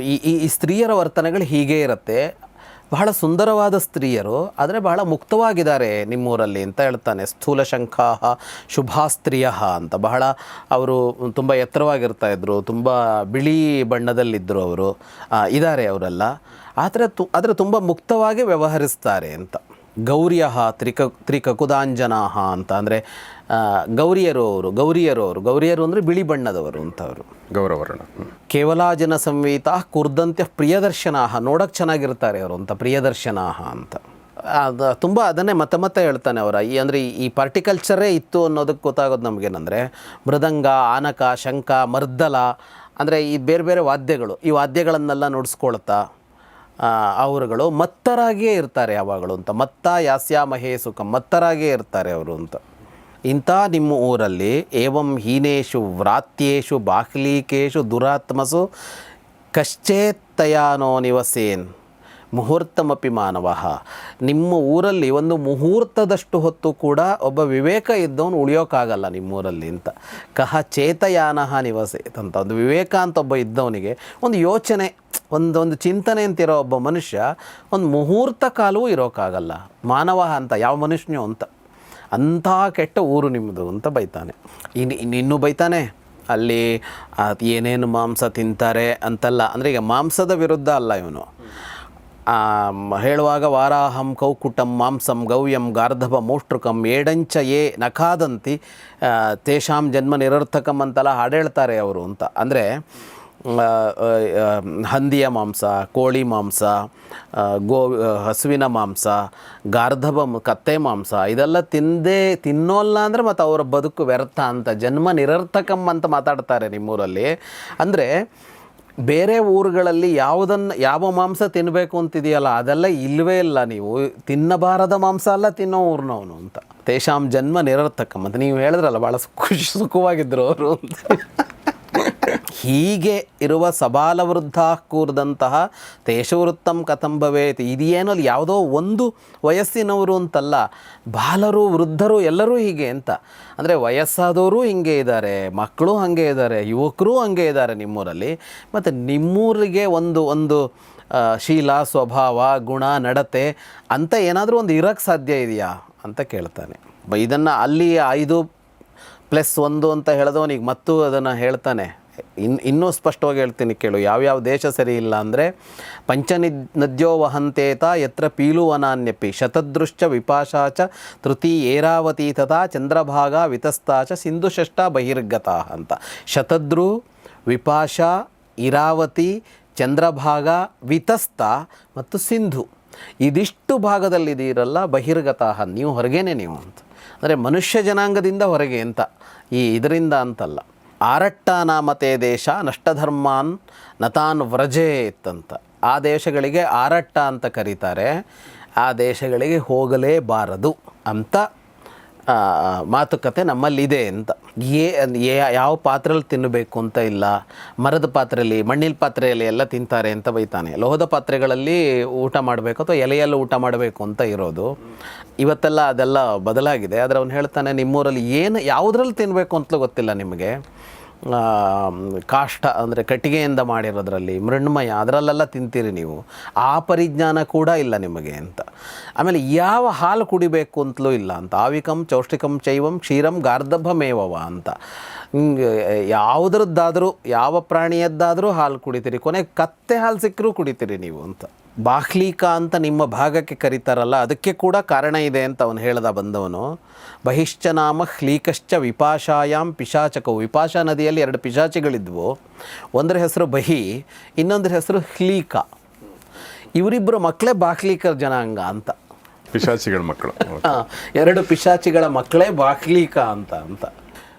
ಈ- ಈ ಸ್ತ್ರೀಯರ ವರ್ತನೆಗಳು ಹೀಗೆ ಇರುತ್ತೆ. ಬಹಳ ಸುಂದರವಾದ ಸ್ತ್ರೀಯರು, ಆದರೆ ಬಹಳ ಮುಕ್ತವಾಗಿದ್ದಾರೆ ನಿಮ್ಮೂರಲ್ಲಿ ಅಂತ ಹೇಳ್ತಾನೆ. ಸ್ಥೂಲ ಶಂಖಾಹ ಶುಭಾಸ್ತ್ರೀಯ ಅಂತ. ಬಹಳ ಅವರು ತುಂಬ ಎತ್ತರವಾಗಿರ್ತಾ ಇದ್ದರು ತುಂಬ ಬಿಳಿ ಬಣ್ಣದಲ್ಲಿದ್ದರು ಅವರು. ಇದ್ದಾರೆ ಅವರೆಲ್ಲ. ಆದರೆ ತು, ಆದರೆ ತುಂಬ ಮುಕ್ತವಾಗಿ ವ್ಯವಹರಿಸ್ತಾರೆ ಅಂತ. ಗೌರ್ಯ ತ್ರಿಕ ತ್ರಿಕಕುದಾಂಜನಾಹ ಅಂತ ಅಂದರೆ ಗೌರಿಯರು ಅವರು ಗೌರಿಯರು ಅವರು ಗೌರಿಯರು ಅಂದರೆ ಬಿಳಿ ಬಣ್ಣದವರು ಅಂತವರು. ಗೌರವರ್ಣ. ಕೇವಲ ಜನ ಸಂವೇತ ಕುರ್ದಂತ್ಯ ಪ್ರಿಯದರ್ಶನಾಹ ನೋಡಕ್ಕೆ ಚೆನ್ನಾಗಿರ್ತಾರೆ ಅವರು ಅಂತ ಪ್ರಿಯದರ್ಶನಾಹ ಅಂತ. ಅದು ತುಂಬ ಅದನ್ನೇ ಮತ್ತೆ ಮತ್ತೆ ಹೇಳ್ತಾನೆ ಅವರ. ಈ ಅಂದರೆ ಈ ಪಾರ್ಟಿಕಲ್ಚರೇ ಇತ್ತು ಅನ್ನೋದಕ್ಕೆ ಗೊತ್ತಾಗೋದು ನಮಗೇನಂದರೆ ಮೃದಂಗ ಆನಕ ಶಂಖ ಮರ್ದಲ ಅಂದರೆ ಈ ಬೇರೆ ಬೇರೆ ವಾದ್ಯಗಳು ಈ ವಾದ್ಯಗಳನ್ನೆಲ್ಲ ನುಡಿಸ್ಕೊಳ್ತಾ ಅವರುಗಳು ಮತ್ತರಾಗಿಯೇ ಇರ್ತಾರೆ ಯಾವಾಗಲೂ ಅಂತ. ಮತ್ತ ಯಾಸ್ಯ ಮಹೇ ಸುಖ ಮತ್ತರಾಗಿಯೇ ಇರ್ತಾರೆ ಅವರು ಅಂತ. ಇಂಥ ನಿಮ್ಮ ಊರಲ್ಲಿ ಏವಂ ಹೀನೇಶು ವ್ರಾತ್ಯೇಶು ಬಾಹ್ಲೀಕೇಶು ದುರಾತ್ಮಸು ಕಶ್ಚೇತ್ತಯಾನೋ ನಿವಸೇನ್. ಮುಹೂರ್ತಮಪಿ ಮಾನವ ನಿಮ್ಮ ಊರಲ್ಲಿ ಒಂದು ಮುಹೂರ್ತದಷ್ಟು ಹೊತ್ತು ಕೂಡ ಒಬ್ಬ ವಿವೇಕ ಇದ್ದವನು ಉಳಿಯೋಕ್ಕಾಗಲ್ಲ ನಿಮ್ಮೂರಲ್ಲಿ ಅಂತ. ಕಹ ಚೇತಯಾನಃ ನಿವಸೇತ್ ಅಂತ. ಒಂದು ವಿವೇಕ ಅಂತ ಒಬ್ಬ ಇದ್ದವನಿಗೆ ಒಂದು ಯೋಚನೆ ಒಂದೊಂದು ಚಿಂತನೆ ಅಂತಿರೋ ಒಬ್ಬ ಮನುಷ್ಯ ಒಂದು ಮುಹೂರ್ತ ಕಾಲವೂ ಇರೋಕ್ಕಾಗಲ್ಲ ಮಾನವ ಅಂತ, ಯಾವ ಮನುಷ್ಯನೋ ಅಂತ. ಅಂಥ ಕೆಟ್ಟ ಊರು ನಿಮ್ಮದು ಅಂತ ಬೈತಾನೆ. ಇನ್ನು ಇನ್ನಿನ್ನೂ ಬೈತಾನೆ. ಅಲ್ಲಿ ಏನೇನು ಮಾಂಸ ತಿಂತಾರೆ ಅಂತಲ್ಲ. ಅಂದರೆ ಈಗ ಮಾಂಸದ ವಿರುದ್ಧ ಅಲ್ಲ ಇವನು. ಹೇಳುವಾಗ ವಾರಾಹಂ ಕೌಕುಟಂ ಮಾಂಸಂ ಗವ್ಯಂ ಗಾರ್ಧವ ಮೋಷ್ಟೃಕಂ ಏಡಂಚ ಏ ನಖಾದಂತಿ ತೇಷಾಂ ಜನ್ಮ ನಿರರ್ಥಕಂ ಅಂತೆಲ್ಲ ಹಾಡೇಳ್ತಾರೆ ಅವರು ಅಂತ. ಅಂದರೆ ಹಂದಿಯ ಮಾಂಸ, ಕೋಳಿ ಮಾಂಸ ಗೋ ಹಸುವಿನ ಮಾಂಸ ಗಾರ್ಧಬ ಕತ್ತೆ ಮಾಂಸ, ಇದೆಲ್ಲ ತಿಂದೇ, ತಿನ್ನೋಲ್ಲ ಅಂದರೆ ಮತ್ತು ಅವರ ಬದುಕು ವ್ಯರ್ಥ ಅಂತ, ಜನ್ಮ ನಿರರ್ಥಕಂ ಅಂತ ಮಾತಾಡ್ತಾರೆ ನಿಮ್ಮೂರಲ್ಲಿ. ಅಂದರೆ ಬೇರೆ ಊರುಗಳಲ್ಲಿ ಯಾವುದನ್ನು, ಯಾವ ಮಾಂಸ ತಿನ್ನಬೇಕು ಅಂತಿದೆಯಲ್ಲ, ಅದೆಲ್ಲ ಇಲ್ಲವೇ ಇಲ್ಲ ನೀವು. ತಿನ್ನಬಾರದ ಮಾಂಸ ಅಲ್ಲ ತಿನ್ನೋ ಊರ್ನವನು ಅಂತ. ತೇಷಾಂ ಜನ್ಮ ನಿರರ್ಥಕ ಮತ್ತು ನೀವು ಹೇಳಿದ್ರಲ್ಲ ಭಾಳ ಖುಷಿ ಸುಖವಾಗಿದ್ದರು ಅವರು ಅಂತ. ಹೀಗೆ ಇರುವ ಸಬಾಲವೃದ್ಧ ಕೂರ್ದಂತಹ ತೇಷವೃತ್ತಂ ಕಥಂ ಭವೇತ್ ಇದೇನೋ ಅಲ್ಲಿ ಯಾವುದೋ ಒಂದು ವಯಸ್ಸಿನವರು ಅಂತಲ್ಲ, ಬಾಲರು, ವೃದ್ಧರು ಎಲ್ಲರೂ ಹೀಗೆ ಅಂತ. ಅಂದರೆ ವಯಸ್ಸಾದವರು ಹಿಂಗೆ ಇದ್ದಾರೆ, ಮಕ್ಕಳು ಹಾಗೆ ಇದ್ದಾರೆ, ಯುವಕರು ಹಾಗೆ ಇದ್ದಾರೆ ನಿಮ್ಮೂರಲ್ಲಿ. ಮತ್ತು ನಿಮ್ಮೂರಿಗೆ ಒಂದು ಒಂದು ಶೀಲ, ಸ್ವಭಾವ, ಗುಣ, ನಡತೆ ಅಂತ ಏನಾದರೂ ಒಂದು ಇರೋಕ್ಕೆ ಸಾಧ್ಯ ಇದೆಯಾ ಅಂತ ಕೇಳ್ತಾನೆ. ಬ, ಇದನ್ನು ಅಲ್ಲಿ ಐದು ಪ್ಲಸ್ ಒಂದು ಅಂತ ಹೇಳಿದವನಿಗೆ ಮತ್ತೂ ಅದನ್ನು ಹೇಳ್ತಾನೆ. ಇನ್ ಇನ್ನೂ ಸ್ಪಷ್ಟವಾಗಿ ಹೇಳ್ತೀನಿ ಕೇಳು ಯಾವ್ಯಾವ ದೇಶ ಸರಿ ಇಲ್ಲ ಅಂದರೆ ಪಂಚನಿ ನದ್ಯೋ ವಹಂತೇತ ಯತ್ರ ಪೀಲುವನಾನ್ಯಪಿ, ಶತದೃಶ್ಚ ವಿಪಾಶಾಚ ತೃತೀ ಏರಾವತಿ ತಥಾ ಚಂದ್ರಭಾಗ ವಿತಸ್ತಾಚ ಸಿಂಧುಷಷ್ಟ ಬಹಿರ್ಗತ ಅಂತ. ಶತದ್ರು, ವಿಪಾಶ, ಇರಾವತಿ, ಚಂದ್ರಭಾಗ ವಿತಸ್ತ ಮತ್ತು ಸಿಂಧು. ಇದಿಷ್ಟು ಭಾಗದಲ್ಲಿದ್ದೀರಲ್ಲ ಬಹಿರ್ಗತಃ ನೀವು ಹೊರಗೇನೆ ನೀವು ಅಂತ. ಅಂದರೆ ಮನುಷ್ಯ ಜನಾಂಗದಿಂದ ಹೊರಗೆ ಅಂತ, ಈ ಇದರಿಂದ ಅಂತಲ್ಲ. ಆರಟ್ಟ ನಾಮತೆ ದೇಶ ನಷ್ಟಧರ್ಮಾನ್ ನತಾನ್ ವ್ರಜೇತ್ ಅಂತ. ಆ ದೇಶಗಳಿಗೆ ಆರಟ್ಟ ಅಂತ ಕರೀತಾರೆ. ಆ ದೇಶಗಳಿಗೆ ಹೋಗಲೇಬಾರದು ಅಂತ ಮಾತುಕತೆ ನಮ್ಮಲ್ಲಿದೆ ಅಂತ. ಏ- ಯಾವ ಪಾತ್ರೆಯಲ್ಲಿ ತಿನ್ನಬೇಕು ಅಂತ ಇಲ್ಲ, ಮರದ ಪಾತ್ರೆಯಲ್ಲಿ, ಮಣ್ಣಿನ ಪಾತ್ರೆಯಲ್ಲಿ ಎಲ್ಲ ತಿಂತಾರೆ ಅಂತ ಬೈತಾನೆ. ಲೋಹದ ಪಾತ್ರೆಗಳಲ್ಲಿ ಊಟ ಮಾಡಬೇಕು ಅಥವಾ ಎಲೆಯಲ್ಲಿ ಊಟ ಮಾಡಬೇಕು ಅಂತ ಇರೋದು. ಇವತ್ತೆಲ್ಲ ಅದೆಲ್ಲ ಬದಲಾಗಿದೆ. ಆದರೆ ಅವನು ಹೇಳ್ತಾನೆ, ನಿಮ್ಮೂರಲ್ಲಿ ಏನು, ಯಾವುದ್ರಲ್ಲಿ ತಿನ್ನಬೇಕು ಅಂತಲೂ ಗೊತ್ತಿಲ್ಲ ನಿಮಗೆ. ಕಾಷ್ಟ ಅಂದರೆ ಕಟ್ಟಿಗೆಯಿಂದ ಮಾಡಿರೋದ್ರಲ್ಲಿ, ಮೃಣ್ಮಯ, ಅದರಲ್ಲೆಲ್ಲ ತಿಂತೀರಿ ನೀವು. ಆ ಪರಿಜ್ಞಾನ ಕೂಡ ಇಲ್ಲ ನಿಮಗೆ ಅಂತ. ಆಮೇಲೆ ಯಾವ ಹಾಲು ಕುಡಿಬೇಕು ಅಂತಲೂ ಇಲ್ಲ ಅಂತ. ಆವಿಕಂ, ಚೌಷ್ಟಿಕಂ, ಚೈವಂ, ಕ್ಷೀರಂ, ಗಾರ್ಧಭಮೇವವ ಅಂತ. ಯಾವುದ್ರದ್ದಾದರೂ, ಯಾವ ಪ್ರಾಣಿಯದ್ದಾದರೂ ಹಾಲು ಕುಡಿತೀರಿ. ಕೊನೆಗೆ ಕತ್ತೆ ಹಾಲು ಸಿಕ್ಕರೂ ಕುಡಿತೀರಿ ನೀವು ಅಂತ. ಬಾಹ್ಲೀಕ ಅಂತ ನಿಮ್ಮ ಭಾಗಕ್ಕೆ ಕರೀತಾರಲ್ಲ ಅದಕ್ಕೆ ಕೂಡ ಕಾರಣ ಇದೆ ಅಂತ ಅವನು ಹೇಳ್ದ ಬಂದವನು. ಬಹಿಶ್ಚನಾಮ ಹ್ಲೀಕಶ್ಚ ವಿಪಾಶಾಯಾಮ್ ಪಿಶಾಚಕವು ವಿಪಾಶಾ ನದಿಯಲ್ಲಿ ಎರಡು ಪಿಶಾಚಿಗಳಿದ್ವು. ಒಂದರ ಹೆಸರು ಬಹಿ ಇನ್ನೊಂದರ ಹೆಸರು ಹ್ಲೀಕ. ಇವರಿಬ್ಬರು ಮಕ್ಕಳೇ ಬಾಹ್ಲೀಕರ ಜನಾಂಗ ಅಂತ. ಪಿಶಾಚಿಗಳ ಮಕ್ಕಳು. ಎರಡು ಪಿಶಾಚಿಗಳ ಮಕ್ಕಳೇ ಬಾಹ್ಲೀಕ ಅಂತ ಅಂತ.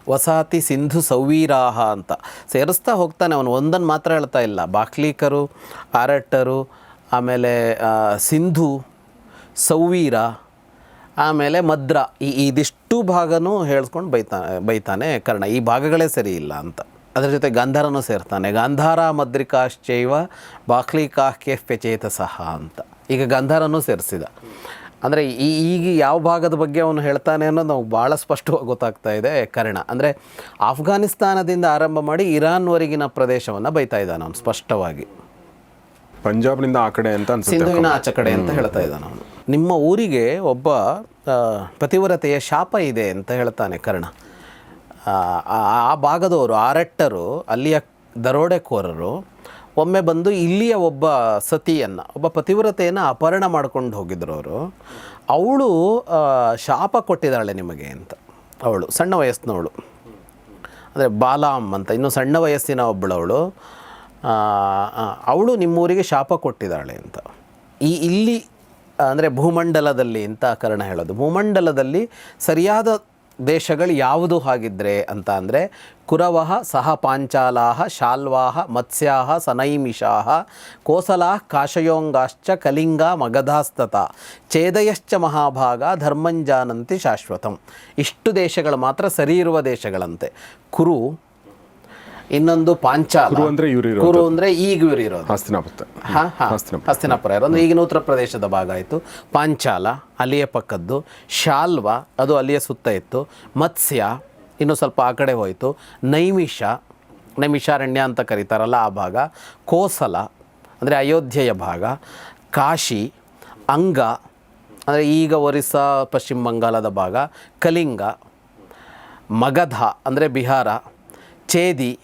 ವಸಾತಿ ಸಿಂಧು ಸೌವೀರಾಹ ಅಂತ. ಸೇರಿಸ್ತಾ ಹೋಗ್ತಾನೆ ಅವನು ಒಂದನ್ನು ಮಾತ್ರ ಹೇಳ್ತಾ ಇಲ್ಲ. ಬಾಹ್ಲೀಕರು ಆರಟ್ಟರು ಆಮೇಲೆ ಸಿಂಧು, ಸೌವೀರ, ಆಮೇಲೆ ಮದ್ರ, ಈ ಇದಿಷ್ಟು ಭಾಗನೂ ಹೇಳ್ಸ್ಕೊಂಡು ಬೈತಾ, ಬೈತಾನೆ ಕರ್ಣ. ಈ ಭಾಗಗಳೇ ಸರಿ ಇಲ್ಲ ಅಂತ. ಅದರ ಜೊತೆ ಗಾಂಧಾರನೂ ಸೇರ್ತಾನೆ. ಗಾಂಧಾರ ಮದ್ರಿಕಾಶ್ಚೈವ ಬಾಕ್ಲಿಕಾ ಕೆಫ್ಯಚೇತ ಸಹ ಅಂತ. ಈಗ ಗಾಂಧಾರನೂ ಸೇರಿಸಿದ. ಅಂದರೆ ಈ ಈಗ ಯಾವ ಭಾಗದ ಬಗ್ಗೆ ಅವನು ಹೇಳ್ತಾನೆ ಅನ್ನೋದು ನಾವು ಭಾಳ ಸ್ಪಷ್ಟವಾಗಿ ಗೊತ್ತಾಗ್ತಾ ಇದೆ ಕರ್ಣ. ಅಂದರೆ ಆಫ್ಘಾನಿಸ್ತಾನದಿಂದ ಆರಂಭ ಮಾಡಿ ಇರಾನ್ವರೆಗಿನ ಪ್ರದೇಶವನ್ನು ಬೈತಾ ಇದ್ದಾನೆ ಅವನು ಸ್ಪಷ್ಟವಾಗಿ. ಪಂಜಾಬ್ನಿಂದ ಆ ಕಡೆ ಅಂತ ಸಿಂಧುವಿನ ಆಚೆ ಕಡೆ ಅಂತ ಹೇಳ್ತಾ ಇದ್ದಾನೆ ಅವನು. ನಿಮ್ಮ ಊರಿಗೆ ಒಬ್ಬ ಪತಿವ್ರತೆಯ ಶಾಪ ಇದೆ ಅಂತ ಹೇಳ್ತಾನೆ ಕರ್ಣ. ಆ, ಆ ಆ ಭಾಗದವರು ಆರಟ್ಟರು ಅಲ್ಲಿಯ ದರೋಡೆಕೋರರು ಒಮ್ಮೆ ಬಂದು ಇಲ್ಲಿಯ ಒಬ್ಬ ಸತಿಯನ್ನು ಒಬ್ಬ ಪತಿವ್ರತೆಯನ್ನು ಅಪಹರಣ ಮಾಡ್ಕೊಂಡು ಹೋಗಿದ್ರು ಅವರು. ಅವಳು ಶಾಪ ಕೊಟ್ಟಿದ್ದಾಳೆ ನಿಮಗೆ ಅಂತ. ಅವಳು ಸಣ್ಣ ವಯಸ್ಸಿನವಳು. ಅಂದರೆ ಬಾಲಾಮ್ ಅಂತ ಇನ್ನು ಸಣ್ಣ ವಯಸ್ಸಿನ ಒಬ್ಬಳವಳು. ಅವಳು ನಿಮ್ಮೂರಿಗೆ ಶಾಪ ಕೊಟ್ಟಿದ್ದಾಳೆ ಅಂತ. ಈ ಇಲ್ಲಿ, ಅಂದರೆ ಭೂಮಂಡಲದಲ್ಲಿ ಅಂತ ಕರ್ಣ ಹೇಳೋದು. ಭೂಮಂಡಲದಲ್ಲಿ ಸರಿಯಾದ ದೇಶಗಳು ಯಾವುದು ಹಾಗಿದ್ರೆ ಅಂತ ಅಂದರೆ ಕುರವಹ ಸಹ ಪಾಂಚಾಲಾಹ ಶಾಲ್ವಾಹ ಮತ್ಸ್ಯಾಹ ಸನೈಮಿಷಾಹ ಕೋಸಲಾ ಕಾಶಯೋಂಗಾಶ್ಚ ಕಲಿಂಗ ಮಗಧಾಸ್ತತ ಛೇದಯಶ್ಚ ಮಹಾಭಾಗ ಧರ್ಮಂಜಾನಂತಿ ಶಾಶ್ವತಂ. ಇಷ್ಟು ದೇಶಗಳು ಮಾತ್ರ ಸರಿ ಇರುವ ದೇಶಗಳಂತೆ. ಕುರು ಇನ್ನೊಂದು ಪಾಂಚಾಲ ಅಂದ್ರೆ. ಕುರು ಅಂದರೆ ಈಗ ಇವರು ಇರೋದು. ಹಸ್ತಿನಾಪುರ. ಹಾ, ಹಾ. ಹಸ್ತಿನಾಪುರ. ಹಸ್ತಿನಾಪುರ ಇರೋದು. ಈಗಿನ ಉತ್ತರ ಪ್ರದೇಶದ ಭಾಗ ಆಯಿತು. ಪಾಂಚಾಲ ಅಲ್ಲಿಯ ಪಕ್ಕದ್ದು. ಶಾಲ್ವ ಅದು ಅಲ್ಲಿಯ ಸುತ್ತ ಇತ್ತು. ಮತ್ಸ್ಯ ಇನ್ನು ಸ್ವಲ್ಪ ಆ ಕಡೆ ಹೋಯಿತು. ನೈಮಿಷ ನೈಮಿಷಾರಣ್ಯ ಅಂತ ಕರೀತಾರಲ್ಲ ಆ ಭಾಗ. ಕೋಸಲ ಅಂದರೆ ಅಯೋಧ್ಯೆಯ ಭಾಗ. ಕಾಶಿ ಅಂಗ ಅಂದರೆ ಈಗ ಒರಿಸ್ಸಾ ಪಶ್ಚಿಮ ಬಂಗಾಳದ ಭಾಗ. ಕಲಿಂಗ ಮಗಧ ಅಂದರೆ ಬಿಹಾರ. ಛೇದಿ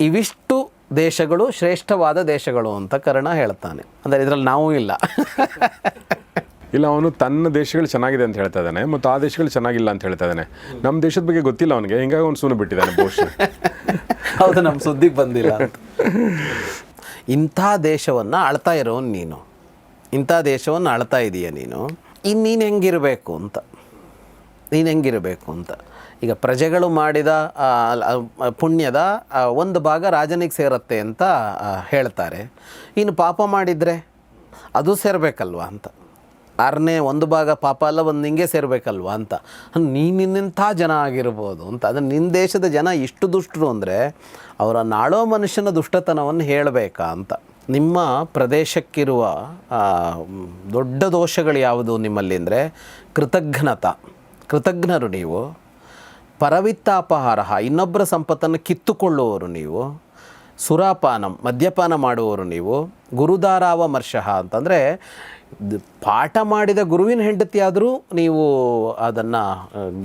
ಇವಿಷ್ಟು ದೇಶಗಳು ಶ್ರೇಷ್ಠವಾದ ದೇಶಗಳು ಅಂತ ಕರ್ಣ ಹೇಳ್ತಾನೆ. ಅಂದರೆ ಇದರಲ್ಲಿ ನಾವೂ ಇಲ್ಲ. ಇಲ್ಲ ಅವನು ತನ್ನ ದೇಶಗಳು ಚೆನ್ನಾಗಿದೆ ಅಂತ ಹೇಳ್ತಾ ಇದ್ದಾನೆ ಮತ್ತು ಆ ದೇಶಗಳು ಚೆನ್ನಾಗಿಲ್ಲ ಅಂತ ಹೇಳ್ತಾ ಇದ್ದಾನೆ. ನಮ್ಮ ದೇಶದ ಬಗ್ಗೆ ಗೊತ್ತಿಲ್ಲ ಅವನಿಗೆ ಹಿಂಗಾಗಿ ಅವ್ನು ಸುಮ್ಮನೆ ಬಿಟ್ಟಿದ್ದಾನೆ ಬಹುಶಃ ಹೌದು ನಮ್ಮ ಸುದ್ದಿಗೆ ಬಂದಿಲ್ಲ ಅಂತ. ಇಂಥ ದೇಶವನ್ನು ಅಳ್ತಾ ಇರೋನು ನೀನು. ಇಂಥ ದೇಶವನ್ನು ಅಳ್ತಾ ಇದೀಯ ನೀನು. ಇನ್ನು ನೀನು ಹೆಂಗಿರಬೇಕು ಅಂತ. ನೀನು ಹೆಂಗಿರಬೇಕು ಅಂತ. ಈಗ ಪ್ರಜೆಗಳು ಮಾಡಿದ ಪುಣ್ಯದ ಒಂದು ಭಾಗ ರಾಜನಿಗೆ ಸೇರುತ್ತೆ ಅಂತ ಹೇಳ್ತಾರೆ. ಇನ್ನು ಪಾಪ ಮಾಡಿದರೆ ಅದು ಸೇರಬೇಕಲ್ವ ಅಂತ. ಆರನೇ ಒಂದು ಭಾಗ ಪಾಪ ಅಲ್ಲ, ಒಂದು ನಿಂಗೆ ಸೇರಬೇಕಲ್ವ ಅಂತ. ನೀನಿಂಥ ಜನ ಆಗಿರ್ಬೋದು ಅಂತ. ಅದನ್ನು ನಿನ್ನ ದೇಶದ ಜನ ಇಷ್ಟು ದುಷ್ಟರು ಅಂದರೆ ಅವರ ನಾಳೋ ಮನುಷ್ಯನ ದುಷ್ಟತನವನ್ನು ಹೇಳಬೇಕಾ ಅಂತ. ನಿಮ್ಮ ಪ್ರದೇಶಕ್ಕಿರುವ ದೊಡ್ಡ ದೋಷಗಳು ಯಾವುದು ನಿಮ್ಮಲ್ಲಿ ಅಂದರೆ ಕೃತಜ್ಞತ. ಕೃತಜ್ಞರು ನೀವು. ಪರವಿತ್ತಾಪಹಾರ ಇನ್ನೊಬ್ಬರ ಸಂಪತ್ತನ್ನು ಕಿತ್ತುಕೊಳ್ಳುವವರು ನೀವು, ಸುರಾಪಾನಂ, ಮದ್ಯಪಾನ ಮಾಡುವವರು ನೀವು, ಗುರುದಾರಾವ ಮರ್ಷಃ ಅಂತಂದರೆ ಪಾಠ ಮಾಡಿದ ಗುರುವಿನ ಹೆಂಡತಿಯಾದರೂ ನೀವು ಅದನ್ನು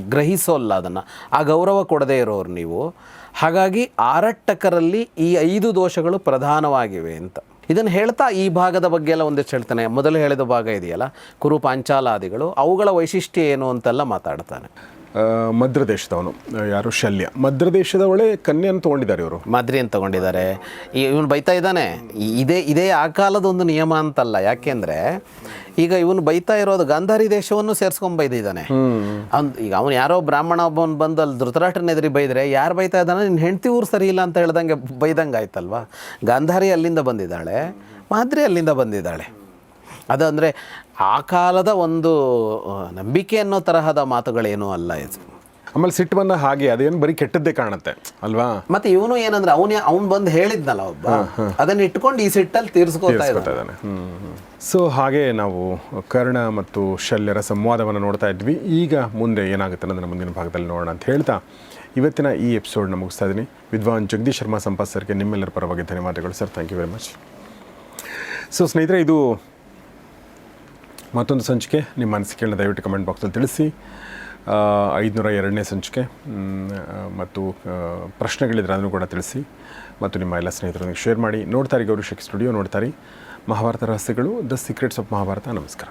ಗ್ರಹಿಸೋಲ್ಲ ಅದನ್ನು, ಆ ಗೌರವ ಕೊಡದೇ ಇರೋರು ನೀವು. ಹಾಗಾಗಿ ಆರಟ್ಟಕರಲ್ಲಿ ಈ ಐದು ದೋಷಗಳು ಪ್ರಧಾನವಾಗಿವೆ ಅಂತ. ಇದನ್ನು ಹೇಳ್ತಾ ಈ ಭಾಗದ ಬಗ್ಗೆ ಎಲ್ಲ ಒಂದಿಷ್ಟು ಹೇಳ್ತಾನೆ. ಮೊದಲು ಹೇಳಿದ ಭಾಗ ಇದೆಯಲ್ಲ, ಕುರು ಪಾಂಚಾಲಾದಿಗಳು, ಅವುಗಳ ವೈಶಿಷ್ಟ್ಯ ಏನು ಅಂತೆಲ್ಲ ಮಾತಾಡ್ತಾನೆ. ಆ, ಮದ್ರ ದೇಶದವನು ಯಾರು? ಶಲ್ಯ. ಮದ್ರ ದೇಶದವಳೆ ಕನ್ಯೆಯನ್ನು ತೊಗೊಂಡಿದ್ದಾರೆ ಇವರು. ಮದ್ರಿಯನ್ನು ತಗೊಂಡಿದ್ದಾರೆ. ಇವನು ಬೈತಾ ಇದ್ದಾನೆ. ಇದೇ ಇದೇ ಆ ಕಾಲದ ಒಂದು ನಿಯಮ ಅಂತಲ್ಲ. ಯಾಕೆಂದ್ರೆ ಈಗ ಇವನು ಬೈತಾ ಇರೋದು ಗಾಂಧಾರಿ ದೇಶವನ್ನು ಸೇರ್ಸ್ಕೊಂಡ್ ಬೈದಿದ್ದಾನೆ. ಅವ್ನು ಈಗ ಅವನು ಯಾರೋ ಬ್ರಾಹ್ಮಣ ಒಬ್ಬನ್ ಬಂದು ಅಲ್ಲಿ ಧೃತರಾಷ್ಟ್ರನ ಎದುರಿ ಬೈದ್ರೆ ಯಾರು ಬೈತಾ ಇದ್ದಾನೆ? ನಿನ್ನ ಹೆಂಡತಿ ಊರು ಸರಿ ಇಲ್ಲ ಅಂತ ಹೇಳ್ದಂಗೆ ಬೈದಂಗೆ ಆಯ್ತಲ್ವಾ? ಗಾಂಧಾರಿ ಅಲ್ಲಿಂದ ಬಂದಿದ್ದಾಳೆ ಮಾದ್ರಿ ಅಲ್ಲಿಂದ ಬಂದಿದ್ದಾಳೆ. ಅದು ಅಂದರೆ ಆ ಕಾಲದ ಒಂದು ನಂಬಿಕೆ ಅನ್ನೋ ತರಹದ ಮಾತುಗಳೇನೂ ಅಲ್ಲ ಇದು. ಆಮೇಲೆ ಸಿಟ್ಟುವನ್ನ ಹಾಗೆ ಅದೇನು ಬರೀ ಕೆಟ್ಟದ್ದೇ ಕಾಣುತ್ತೆ ಅಲ್ವಾ? ಮತ್ತೆ ಇವನು ಏನಂದ್ರೆ ಅವನೇ ಅವ್ನು ಬಂದು ಹೇಳಿದ್ನಲ್ಲ ಒಬ್ಬ ಅದನ್ನ ಇಟ್ಕೊಂಡು ಈ ಸಿಟ್ಟಲ್ಲಿ ತೀರಿಸ್ಕೊತಾ ಇದ್ದಾನೆ. ಸೊ ಹಾಗೆ ನಾವು ಕರ್ಣ ಮತ್ತು ಶಲ್ಯರ ಸಂವಾದವನ್ನು ನೋಡ್ತಾ ಇದ್ವಿ. ಈಗ ಮುಂದೆ ಏನಾಗುತ್ತೆ ಅನ್ನೋದನ್ನ ಮುಂದಿನ ಭಾಗದಲ್ಲಿ ನೋಡೋಣ ಅಂತ ಹೇಳ್ತಾ ಇವತ್ತಿನ ಈ ಎಪಿಸೋಡ್ನ ಮುಗಿಸ್ತಾ ಇದ್ದೀನಿ. ವಿದ್ವಾನ್ ಜಗದೀಶ್ ಶರ್ಮಾ ಸಂಪತ್ ಸರ್ಗೆ ನಿಮ್ಮೆಲ್ಲರ ಪರವಾಗಿ ಧನ್ಯವಾದಗಳು sir thank you very much so ಸ್ನೇಹಿತರೆ ಇದು ಮತ್ತೊಂದು ಸಂಚಿಕೆ ನಿಮ್ಮ ಅನಿಸಿಕೆಗಳನ್ನ ದಯವಿಟ್ಟು ಕಮೆಂಟ್ ಬಾಕ್ಸಲ್ಲಿ ತಿಳಿಸಿ. ಐದುನೂರ ಎರಡನೇ ಸಂಚಿಕೆ ಮತ್ತು ಪ್ರಶ್ನೆಗಳಿದ್ರೆ ಅದನ್ನು ಕೂಡ ತಿಳಿಸಿ. ಮತ್ತು ನಿಮ್ಮ ಎಲ್ಲ ಸ್ನೇಹಿತರೊಂದಿಗೆ ಶೇರ್ ಮಾಡಿ. ನೋಡ್ತಾರೆ ಗೌರಿ ಸ್ಟುಡಿಯೋ ನೋಡ್ತಾರೆ ಮಹಾಭಾರತ ರಹಸ್ಯಗಳು ದ ಸೀಕ್ರೆಟ್ಸ್ ಆಫ್ ಮಹಾಭಾರತ ನಮಸ್ಕಾರ.